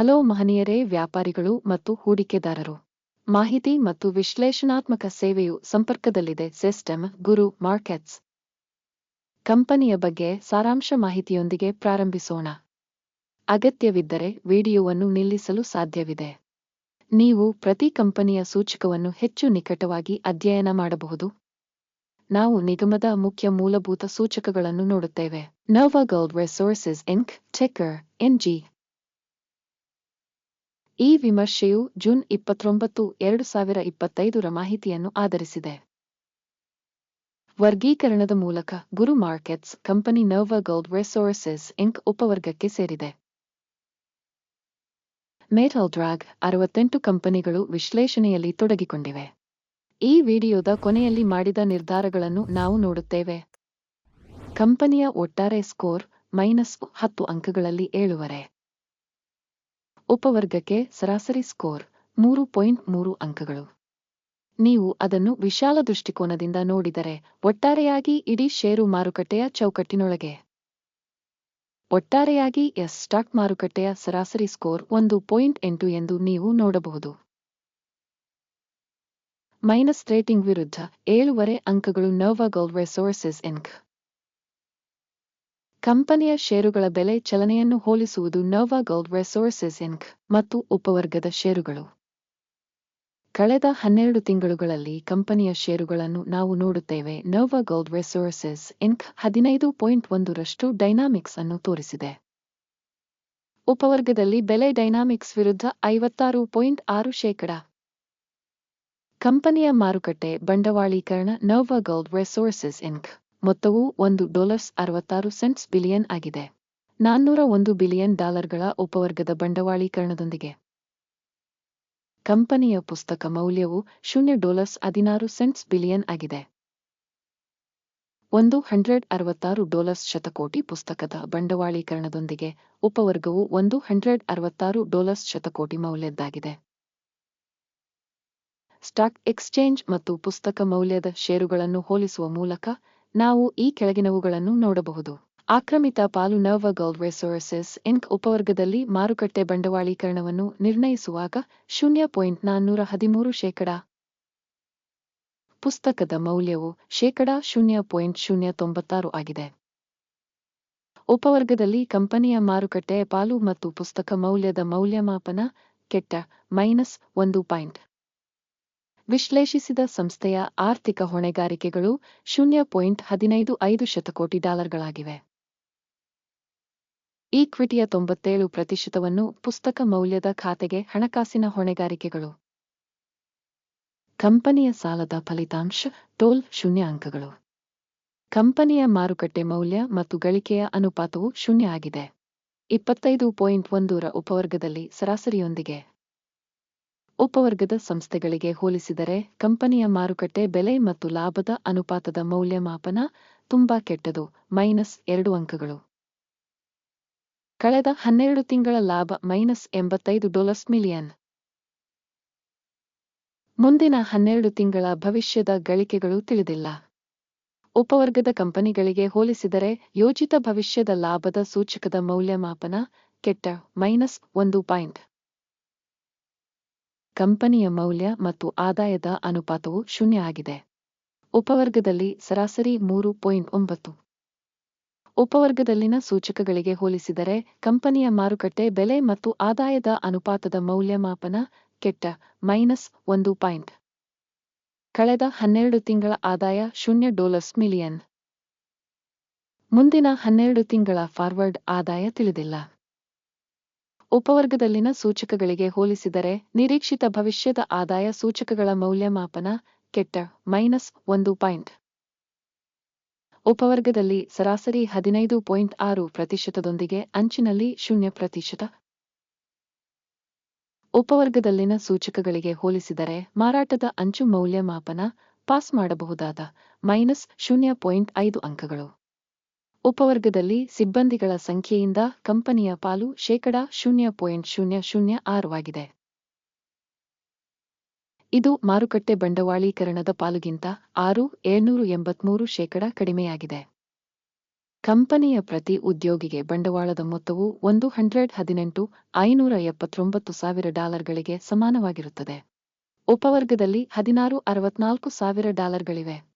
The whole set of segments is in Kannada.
ಹಲೋ ಮಹನೀಯರೇ, ವ್ಯಾಪಾರಿಗಳು ಮತ್ತು ಹೂಡಿಕೆದಾರರು. ಮಾಹಿತಿ ಮತ್ತು ವಿಶ್ಲೇಷಣಾತ್ಮಕ ಸೇವೆಯು ಸಂಪರ್ಕದಲ್ಲಿದೆ, ಸಿಸ್ಟಮ್, ಗುರು, ಮಾರ್ಕೆಟ್ಸ್. ಕಂಪನಿಯ ಬಗ್ಗೆ ಸಾರಾಂಶ ಮಾಹಿತಿಯೊಂದಿಗೆ ಪ್ರಾರಂಭಿಸೋಣ. ಅಗತ್ಯವಿದ್ದರೆ ವಿಡಿಯೋವನ್ನು ನಿಲ್ಲಿಸಲು ಸಾಧ್ಯವಿದೆ. ನೀವು ಪ್ರತಿ ಕಂಪನಿಯ ಸೂಚಕವನ್ನು ಹೆಚ್ಚು ನಿಕಟವಾಗಿ ಅಧ್ಯಯನ ಮಾಡಬಹುದು. ನಾವು ನಿಗಮದ ಮುಖ್ಯ ಮೂಲಭೂತ ಸೂಚಕಗಳನ್ನು ನೋಡುತ್ತೇವೆ. Nova gold resources inc ticker NG ಈ ವಿಮರ್ಶೆಯು ಜೂನ್ ಇಪ್ಪತ್ತೊಂಬತ್ತು, ಎರಡು ಸಾವಿರ ಇಪ್ಪತ್ತೈದರ ಮಾಹಿತಿಯನ್ನು ಆಧರಿಸಿದೆ. ವರ್ಗೀಕರಣದ ಮೂಲಕ Guru markets company Nova gold resources inc ಉಪವರ್ಗಕ್ಕೆ ಸೇರಿದೆ. ಮೇಟಲ್ ಡ್ರಾಗ್ ಅರವತ್ತೆಂಟು ಕಂಪನಿಗಳು ವಿಶ್ಲೇಷಣೆಯಲ್ಲಿ ತೊಡಗಿಕೊಂಡಿವೆ. ಈ ವಿಡಿಯೋದ ಕೊನೆಯಲ್ಲಿ ಮಾಡಿದ ನಿರ್ಧಾರಗಳನ್ನು ನಾವು ನೋಡುತ್ತೇವೆ. ಕಂಪನಿಯ ಒಟ್ಟಾರೆ ಸ್ಕೋರ್ ಮೈನಸ್ ಹತ್ತು ಅಂಕಗಳಲ್ಲಿ ಏಳುವರೆ. ಉಪವರ್ಗಕ್ಕೆ ಸರಾಸರಿ ಸ್ಕೋರ್ ಮೂರು ಪಾಯಿಂಟ್ ಮೂರು ಅಂಕಗಳು. ನೀವು ಅದನ್ನು ವಿಶಾಲ ದೃಷ್ಟಿಕೋನದಿಂದ ನೋಡಿದರೆ ಒಟ್ಟಾರೆಯಾಗಿ ಇಡೀ ಷೇರು ಮಾರುಕಟ್ಟೆಯ ಚೌಕಟ್ಟಿನೊಳಗೆ. ಒಟ್ಟಾರೆಯಾಗಿ ಎಸ್ ಸ್ಟಾಕ್ ಮಾರುಕಟ್ಟೆಯ ಸರಾಸರಿ ಸ್ಕೋರ್ ಒಂದು ಪಾಯಿಂಟ್ ಎಂಟು ಎಂದು ನೀವು ನೋಡಬಹುದು. ಮೈನಸ್ ರೇಟಿಂಗ್ ವಿರುದ್ಧ ಏಳುವರೆ ಅಂಕಗಳು ನರ್ವಾ ಗೋಲ್ಡ್ ರಿಸೋರ್ಸಸ್ ಇನ್ಕ್ ಕಂಪನಿಯ ಷೇರುಗಳ ಬೆಲೆ ಚಲನೆಯನ್ನು ಹೋಲಿಸುವುದು ನೋವಾ ಗೋಲ್ಡ್ ರೆಸೋರ್ಸಸ್ ಇನ್ಕ್ ಮತ್ತು ಉಪವರ್ಗದ ಷೇರುಗಳು. ಕಳೆದ ಹನ್ನೆರಡು ತಿಂಗಳುಗಳಲ್ಲಿ ಕಂಪನಿಯ ಷೇರುಗಳನ್ನು ನಾವು ನೋಡುತ್ತೇವೆ. ನೋವಾ ಗೋಲ್ಡ್ ರೆಸೋರ್ಸಸ್ ಇನ್ಕ್ ಹದಿನೈದು ಪಾಯಿಂಟ್ ಒಂದರಷ್ಟು ಡೈನಾಮಿಕ್ಸ್ ಅನ್ನು ತೋರಿಸಿದೆ. ಉಪವರ್ಗದಲ್ಲಿ ಬೆಲೆ ಡೈನಾಮಿಕ್ಸ್ ವಿರುದ್ಧ ಐವತ್ತಾರು ಪಾಯಿಂಟ್ ಆರು ಶೇಕಡ. ಕಂಪನಿಯ ಮಾರುಕಟ್ಟೆ ಬಂಡವಾಳೀಕರಣ ನೋವಾ ಗೋಲ್ಡ್ ರೆಸೋರ್ಸಸ್ ಇನ್ಕ್ ಮೊತ್ತವು ಒಂದು ಡಾಲರ್ಸ್ ಅರವತ್ತಾರು ಸೆಂಟ್ಸ್ ಬಿಲಿಯನ್ ಆಗಿದೆ. ನಾನ್ನೂರ ಒಂದು ಬಿಲಿಯನ್ ಡಾಲರ್ಗಳ ಉಪವರ್ಗದ ಬಂಡವಾಳೀಕರಣದೊಂದಿಗೆ. ಕಂಪನಿಯ ಪುಸ್ತಕ ಮೌಲ್ಯವು ಶೂನ್ಯ ಡಾಲರ್ಸ್ ಹದಿನಾರು ಸೆಂಟ್ಸ್ ಬಿಲಿಯನ್ ಆಗಿದೆ. ಒಂದು ಹಂಡ್ರೆಡ್ ಅರವತ್ತಾರು ಡಾಲರ್ಸ್ ಶತಕೋಟಿ ಪುಸ್ತಕದ ಬಂಡವಾಳೀಕರಣದೊಂದಿಗೆ ಉಪವರ್ಗವು ಒಂದು ಹಂಡ್ರೆಡ್ ಅರವತ್ತಾರು ಡಾಲರ್ಸ್ ಶತಕೋಟಿ ಮೌಲ್ಯದ್ದಾಗಿದೆ. ಸ್ಟಾಕ್ ಎಕ್ಸ್ಚೇಂಜ್ ಮತ್ತು ಪುಸ್ತಕ ಮೌಲ್ಯದ ಷೇರುಗಳನ್ನು ಹೋಲಿಸುವ ಮೂಲಕ ನಾವು ಈ ಕೆಳಗಿನವುಗಳನ್ನು ನೋಡಬಹುದು. ಆಕ್ರಮಿತ ಪಾಲು ನವ ಗೋಲ್ಡ್ ರಿಸೋರ್ಸಸ್ ಇಂಕ್ ಉಪವರ್ಗದಲ್ಲಿ ಮಾರುಕಟ್ಟೆ ಬಂಡವಾಳೀಕರಣವನ್ನು ನಿರ್ಣಯಿಸುವಾಗ ಶೂನ್ಯ ಪಾಯಿಂಟ್ ನಾನ್ನೂರ ಹದಿಮೂರು ಶೇಕಡ. ಪುಸ್ತಕದ ಮೌಲ್ಯವು ಶೇಕಡ ಶೂನ್ಯ ಪಾಯಿಂಟ್ ಶೂನ್ಯ ತೊಂಬತ್ತಾರು ಆಗಿದೆ. ಉಪವರ್ಗದಲ್ಲಿ ಕಂಪನಿಯ ಮಾರುಕಟ್ಟೆ ಪಾಲು ಮತ್ತು ಪುಸ್ತಕ ಮೌಲ್ಯದ ಮೌಲ್ಯಮಾಪನ ಕೆಟ್ಟ ಮೈನಸ್ ಒಂದು ಪಾಯಿಂಟ್. ವಿಶ್ಲೇಷಿಸಿದ ಸಂಸ್ಥೆಯ ಆರ್ಥಿಕ ಹೊಣೆಗಾರಿಕೆಗಳು ಶೂನ್ಯ ಪಾಯಿಂಟ್ ಹದಿನೈದು ಐದು ಶತಕೋಟಿ ಡಾಲರ್ಗಳಾಗಿವೆ. ಈಕ್ವಿಟಿಯ ತೊಂಬತ್ತೇಳು ಪ್ರತಿಶತವನ್ನು ಪುಸ್ತಕ ಮೌಲ್ಯದ ಖಾತೆಗೆ ಹಣಕಾಸಿನ ಹೊಣೆಗಾರಿಕೆಗಳು. ಕಂಪನಿಯ ಸಾಲದ ಫಲಿತಾಂಶ ಟೋಲ್ ಶೂನ್ಯ ಅಂಕಗಳು ಕಂಪನಿಯ ಮಾರುಕಟ್ಟೆ ಮೌಲ್ಯ ಮತ್ತು ಗಳಿಕೆಯ ಅನುಪಾತವು ಶೂನ್ಯ ಆಗಿದೆ. ಇಪ್ಪತ್ತೈದು ಪಾಯಿಂಟ್ ಒಂದೂರ ಉಪವರ್ಗದಲ್ಲಿ ಸರಾಸರಿಯೊಂದಿಗೆ ಉಪವರ್ಗದ ಸಂಸ್ಥೆಗಳಿಗೆ ಹೋಲಿಸಿದರೆ ಕಂಪನಿಯ ಮಾರುಕಟ್ಟೆ ಬೆಲೆ ಮತ್ತು ಲಾಭದ ಅನುಪಾತದ ಮೌಲ್ಯಮಾಪನ ತುಂಬಾ ಕೆಟ್ಟದು, ಮೈನಸ್ ಎರಡು ಅಂಕಗಳು. ಕಳೆದ ಹನ್ನೆರಡು ತಿಂಗಳ ಲಾಭ ಮೈನಸ್ ಎಂಬತ್ತೈದು ಡೊಲರ್ಸ್ ಮಿಲಿಯನ್. ಮುಂದಿನ ಹನ್ನೆರಡು ತಿಂಗಳ ಭವಿಷ್ಯದ ಗಳಿಕೆಗಳು ತಿಳಿದಿಲ್ಲ. ಉಪವರ್ಗದ ಕಂಪನಿಗಳಿಗೆ ಹೋಲಿಸಿದರೆ ಯೋಜಿತ ಭವಿಷ್ಯದ ಲಾಭದ ಸೂಚಕದ ಮೌಲ್ಯಮಾಪನ ಕೆಟ್ಟ ಮೈನಸ್ ಒಂದು ಪಾಯಿಂಟ್. ಕಂಪನಿಯ ಮೌಲ್ಯ ಮತ್ತು ಆದಾಯದ ಅನುಪಾತವು ಶೂನ್ಯ ಆಗಿದೆ. ಉಪವರ್ಗದಲ್ಲಿ ಸರಾಸರಿ ಮೂರು ಪಾಯಿಂಟ್ ಒಂಬತ್ತು. ಉಪವರ್ಗದಲ್ಲಿನ ಸೂಚಕಗಳಿಗೆ ಹೋಲಿಸಿದರೆ ಕಂಪನಿಯ ಮಾರುಕಟ್ಟೆ ಬೆಲೆ ಮತ್ತು ಆದಾಯದ ಅನುಪಾತದ ಮೌಲ್ಯಮಾಪನ ಕೆಟ್ಟ ಮೈನಸ್ ಒಂದು ಪಾಯಿಂಟ್. ಕಳೆದ ಹನ್ನೆರಡು ತಿಂಗಳ ಆದಾಯ ಶೂನ್ಯ ಡೋಲರ್ಸ್ ಮಿಲಿಯನ್. ಮುಂದಿನ ಹನ್ನೆರಡು ತಿಂಗಳ ಫಾರ್ವರ್ಡ್ ಆದಾಯ ತಿಳಿದಿಲ್ಲ. ಉಪವರ್ಗದಲ್ಲಿನ ಸೂಚಕಗಳಿಗೆ ಹೋಲಿಸಿದರೆ ನಿರೀಕ್ಷಿತ ಭವಿಷ್ಯದ ಆದಾಯ ಸೂಚಕಗಳ ಮೌಲ್ಯಮಾಪನ ಕೆಟ್ಟ, ಮೈನಸ್ ಒಂದು ಪಾಯಿಂಟ್. ಉಪವರ್ಗದಲ್ಲಿ ಸರಾಸರಿ ಹದಿನೈದು ಪಾಯಿಂಟ್ ಆರು ಪ್ರತಿಶತದೊಂದಿಗೆ ಅಂಚಿನಲ್ಲಿ ಶೂನ್ಯ ಪ್ರತಿಶತ. ಉಪವರ್ಗದಲ್ಲಿನ ಸೂಚಕಗಳಿಗೆ ಹೋಲಿಸಿದರೆ ಮಾರಾಟದ ಅಂಚು ಮೌಲ್ಯಮಾಪನ ಪಾಸ್ ಮಾಡಬಹುದಾದ ಮೈನಸ್ ಶೂನ್ಯ ಪಾಯಿಂಟ್ ಐದು ಅಂಕಗಳು. ಉಪವರ್ಗದಲ್ಲಿ ಸಿಬ್ಬಂದಿಗಳ ಸಂಖ್ಯೆಯಿಂದ ಕಂಪನಿಯ ಪಾಲು ಶೇಕಡ ಶೂನ್ಯ ಪಾಯಿಂಟ್ ಶೂನ್ಯ ಶೂನ್ಯ ಆರು ಆಗಿದೆ ಇದು ಮಾರುಕಟ್ಟೆ ಬಂಡವಾಳೀಕರಣದ ಪಾಲುಗಿಂತ ಆರು, ಏಳ್ನೂರು ಎಂಬತ್ಮೂರು ಶೇಕಡ ಕಡಿಮೆಯಾಗಿದೆ. ಕಂಪನಿಯ ಪ್ರತಿ ಉದ್ಯೋಗಿಗೆ ಬಂಡವಾಳದ ಮೊತ್ತವು ಒಂದು ಹಂಡ್ರೆಡ್ ಹದಿನೆಂಟು, ಐನೂರ ಎಪ್ಪತ್ತೊಂಬತ್ತು ಸಾವಿರ ಡಾಲರ್ಗಳಿಗೆ ಸಮಾನವಾಗಿರುತ್ತದೆ. ಉಪವರ್ಗದಲ್ಲಿ ಹದಿನಾರು, ಅರವತ್ನಾಲ್ಕು ಸಾವಿರ ಡಾಲರ್ಗಳಿವೆ.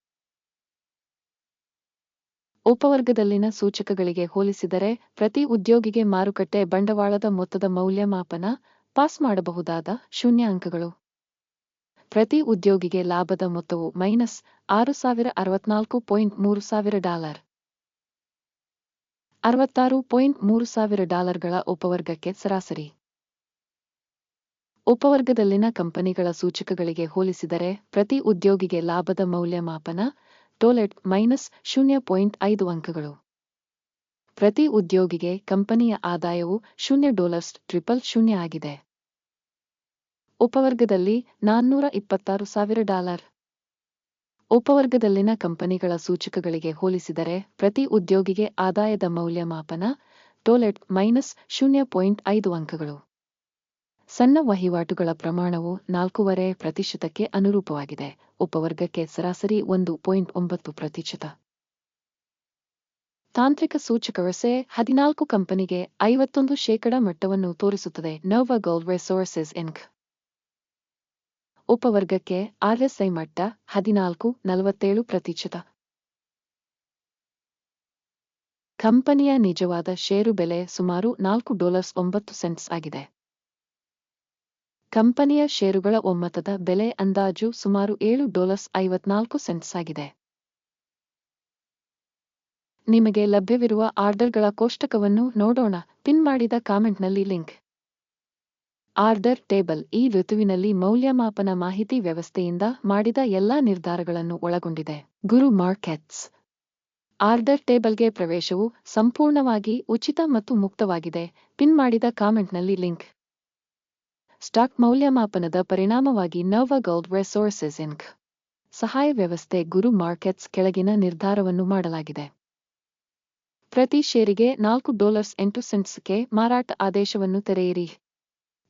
ಉಪವರ್ಗದಲ್ಲಿನ ಸೂಚಕಗಳಿಗೆ ಹೋಲಿಸಿದರೆ ಪ್ರತಿ ಉದ್ಯೋಗಿಗೆ ಮಾರುಕಟ್ಟೆ ಬಂಡವಾಳದ ಮೊತ್ತದ ಮೌಲ್ಯಮಾಪನ ಪಾಸ್ ಮಾಡಬಹುದಾದ ಶೂನ್ಯ ಅಂಕಗಳು ಪ್ರತಿ ಉದ್ಯೋಗಿಗೆ ಲಾಭದ ಮೊತ್ತವು ಮೈನಸ್ ಆರು ಸಾವಿರ ಅರವತ್ನಾಲ್ಕು ಪಾಯಿಂಟ್ ಮೂರು ಸಾವಿರ ಡಾಲರ್. ಅರವತ್ತಾರು ಪಾಯಿಂಟ್ ಮೂರು ಸಾವಿರ ಡಾಲರ್ಗಳ ಉಪವರ್ಗಕ್ಕೆ ಸರಾಸರಿ. ಉಪವರ್ಗದಲ್ಲಿನ ಕಂಪನಿಗಳ ಸೂಚಕಗಳಿಗೆ ಹೋಲಿಸಿದರೆ ಪ್ರತಿ ಉದ್ಯೋಗಿಗೆ ಲಾಭದ ಮೌಲ್ಯಮಾಪನ ಟೋಲೆಟ್ ಮೈನಸ್ ಶೂನ್ಯ ಪಾಯಿಂಟ್ ಐದು ಅಂಕಗಳು. ಪ್ರತಿ ಉದ್ಯೋಗಿಗೆ ಕಂಪನಿಯ ಆದಾಯವು ಶೂನ್ಯ ಡಾಲರ್ಸ್ ಟ್ರಿಪಲ್ ಶೂನ್ಯ ಆಗಿದೆ. ಉಪವರ್ಗದಲ್ಲಿ ನಾನ್ನೂರ ಇಪ್ಪತ್ತಾರು ಸಾವಿರ ಡಾಲರ್. ಉಪವರ್ಗದಲ್ಲಿನ ಕಂಪನಿಗಳ ಸೂಚಕಗಳಿಗೆ ಹೋಲಿಸಿದರೆ ಪ್ರತಿ ಉದ್ಯೋಗಿಗೆ ಆದಾಯದ ಮೌಲ್ಯಮಾಪನ ಟೋಲೆಟ್ ಮೈನಸ್ ಶೂನ್ಯ ಪಾಯಿಂಟ್ ಐದು ಅಂಕಗಳು. ಸಣ್ಣ ವಹಿವಾಟುಗಳ ಪ್ರಮಾಣವು ನಾಲ್ಕೂವರೆ ಪ್ರತಿಶತಕ್ಕೆ ಅನುರೂಪವಾಗಿದೆ. ಉಪವರ್ಗಕ್ಕೆ ಸರಾಸರಿ ಒಂದು ಪಾಯಿಂಟ್ ಒಂಬತ್ತು ಪ್ರತಿಶತ. ತಾಂತ್ರಿಕ ಸೂಚಕವಸೆ ಹದಿನಾಲ್ಕು ಕಂಪನಿಗೆ ಐವತ್ತೊಂದು ಶೇಕಡ ಮಟ್ಟವನ್ನು ತೋರಿಸುತ್ತದೆ. ನವ ಗೋಲ್ಡ್ ರೆಸೋರ್ಸಸ್ ಇನ್ಕ್ ಉಪವರ್ಗಕ್ಕೆ ಆರ್ಎಸ್ಐ ಮಟ್ಟ ಹದಿನಾಲ್ಕು, ನಲವತ್ತೇಳು ಪ್ರತಿಶತ. ಕಂಪನಿಯ ನಿಜವಾದ ಷೇರು ಬೆಲೆ ಸುಮಾರು ನಾಲ್ಕು ಡಾಲರ್ಸ್ ಒಂಬತ್ತು ಸೆಂಟ್ಸ್ ಆಗಿದೆ. ಕಂಪನಿಯ ಷೇರುಗಳ ಒಮ್ಮತದ ಬೆಲೆ ಅಂದಾಜು ಸುಮಾರು ಏಳು ಡಾಲರ್ಸ್ ಐವತ್ನಾಲ್ಕು ಸೆಂಟ್ಸ್ ಆಗಿದೆ. ನಿಮಗೆ ಲಭ್ಯವಿರುವ ಆರ್ಡರ್ಗಳ ಕೋಷ್ಟಕವನ್ನು ನೋಡೋಣ. ಪಿನ್ ಮಾಡಿದ ಕಾಮೆಂಟ್ನಲ್ಲಿ ಲಿಂಕ್. ಆರ್ಡರ್ ಟೇಬಲ್ ಈ ಋತುವಿನಲ್ಲಿ ಮೌಲ್ಯಮಾಪನ ಮಾಹಿತಿ ವ್ಯವಸ್ಥೆಯಿಂದ ಮಾಡಿದ ಎಲ್ಲಾ ನಿರ್ಧಾರಗಳನ್ನು ಒಳಗೊಂಡಿದೆ. ಗುರು ಮಾರ್ಕೆಟ್ಸ್. ಆರ್ಡರ್ ಟೇಬಲ್ಗೆ ಪ್ರವೇಶವು ಸಂಪೂರ್ಣವಾಗಿ ಉಚಿತ ಮತ್ತು ಮುಕ್ತವಾಗಿದೆ. ಪಿನ್ ಮಾಡಿದ ಕಾಮೆಂಟ್ನಲ್ಲಿ ಲಿಂಕ್. ಸ್ಟಾಕ್ ಮೌಲ್ಯಮಾಪನದ ಪರಿಣಾಮವಾಗಿ ನವ ಗೋಲ್ಡ್ ರೆಸೋರ್ಸಸ್ ಇನ್ಕ್ ಸಹಾಯ ವ್ಯವಸ್ಥೆ ಗುರು ಮಾರ್ಕೆಟ್ಸ್ ಕೆಳಗಿನ ನಿರ್ಧಾರವನ್ನು ಮಾಡಲಾಗಿದೆ. ಪ್ರತಿ ಷೇರಿಗೆ ನಾಲ್ಕು ಡಾಲರ್ಸ್ ಎಂಟು ಸೆಂಟ್ಸ್ಗೆ ಮಾರಾಟ ಆದೇಶವನ್ನು ತೆರೆಯಿರಿ.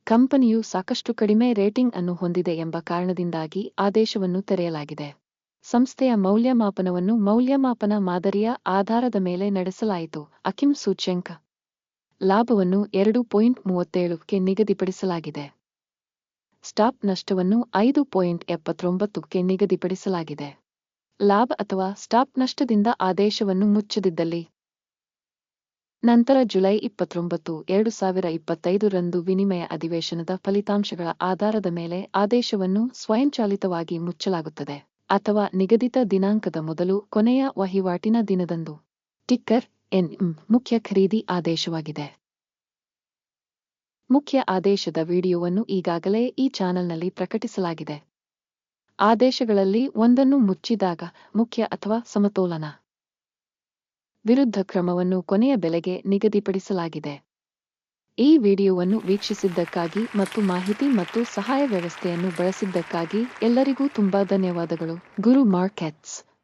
ಕಂಪನಿಯು ಸಾಕಷ್ಟು ಕಡಿಮೆ ರೇಟಿಂಗ್ ಅನ್ನು ಹೊಂದಿದೆ ಎಂಬ ಕಾರಣದಿಂದಾಗಿ ಆದೇಶವನ್ನು ತೆರೆಯಲಾಗಿದೆ. ಸಂಸ್ಥೆಯ ಮೌಲ್ಯಮಾಪನವನ್ನು ಮೌಲ್ಯಮಾಪನ ಮಾದರಿಯ ಆಧಾರದ ಮೇಲೆ ನಡೆಸಲಾಯಿತು, ಅಕಿಮ್ ಸೂಚ್ಯಂಕ. ಲಾಭವನ್ನು ಎರಡು ಪಾಯಿಂಟ್ ಮೂವತ್ತೇಳುಕ್ಕೆ ನಿಗದಿಪಡಿಸಲಾಗಿದೆ. ಸ್ಟಾಪ್ ನಷ್ಟವನ್ನು ಐದು ಪಾಯಿಂಟ್ ಎಪ್ಪತ್ತೊಂಬತ್ತಕ್ಕೆ ನಿಗದಿಪಡಿಸಲಾಗಿದೆ. ಲಾಭ ಅಥವಾ ಸ್ಟಾಪ್ ನಷ್ಟದಿಂದ ಆದೇಶವನ್ನು ಮುಚ್ಚದಿದ್ದಲ್ಲಿ. ನಂತರ ಜುಲೈ ಇಪ್ಪತ್ತೊಂಬತ್ತು, ಎರಡು ಸಾವಿರ ಇಪ್ಪತ್ತೈದರಂದು ವಿನಿಮಯ ಅಧಿವೇಶನದ ಫಲಿತಾಂಶಗಳ ಆಧಾರದ ಮೇಲೆ ಆದೇಶವನ್ನು ಸ್ವಯಂಚಾಲಿತವಾಗಿ ಮುಚ್ಚಲಾಗುತ್ತದೆ ಅಥವಾ ನಿಗದಿತ ದಿನಾಂಕದ ಮೊದಲು ಕೊನೆಯ ವಹಿವಾಟಿನ ದಿನದಂದು. ಟಿಕ್ಕರ್ ಎನ್ ಮುಖ್ಯ ಖರೀದಿ ಆದೇಶವಾಗಿದೆ. ಮುಖ್ಯ ಆದೇಶದ ವಿಡಿಯೋವನ್ನು ಈಗಾಗಲೇ ಈ ಚಾನೆಲ್ನಲ್ಲಿ ಪ್ರಕಟಿಸಲಾಗಿದೆ. ಆದೇಶಗಳಲ್ಲಿ ಒಂದನ್ನು ಮುಚ್ಚಿದಾಗ ಮುಖ್ಯ ಅಥವಾ ಸಮತೋಲನ. ವಿರುದ್ಧ ಕ್ರಮವನ್ನು ಕೊನೆಯ ಬೆಲೆಗೆ ನಿಗದಿಪಡಿಸಲಾಗಿದೆ. ಈ ವಿಡಿಯೋವನ್ನು ವೀಕ್ಷಿಸಿದ್ದಕ್ಕಾಗಿ ಮತ್ತು ಮಾಹಿತಿ ಮತ್ತು ಸಹಾಯ ವ್ಯವಸ್ಥೆಯನ್ನು ಬಳಸಿದ್ದಕ್ಕಾಗಿ ಎಲ್ಲರಿಗೂ ತುಂಬಾ ಧನ್ಯವಾದಗಳು. ಗುರು ಮಾರ್ಕೆಟ್ಸ್.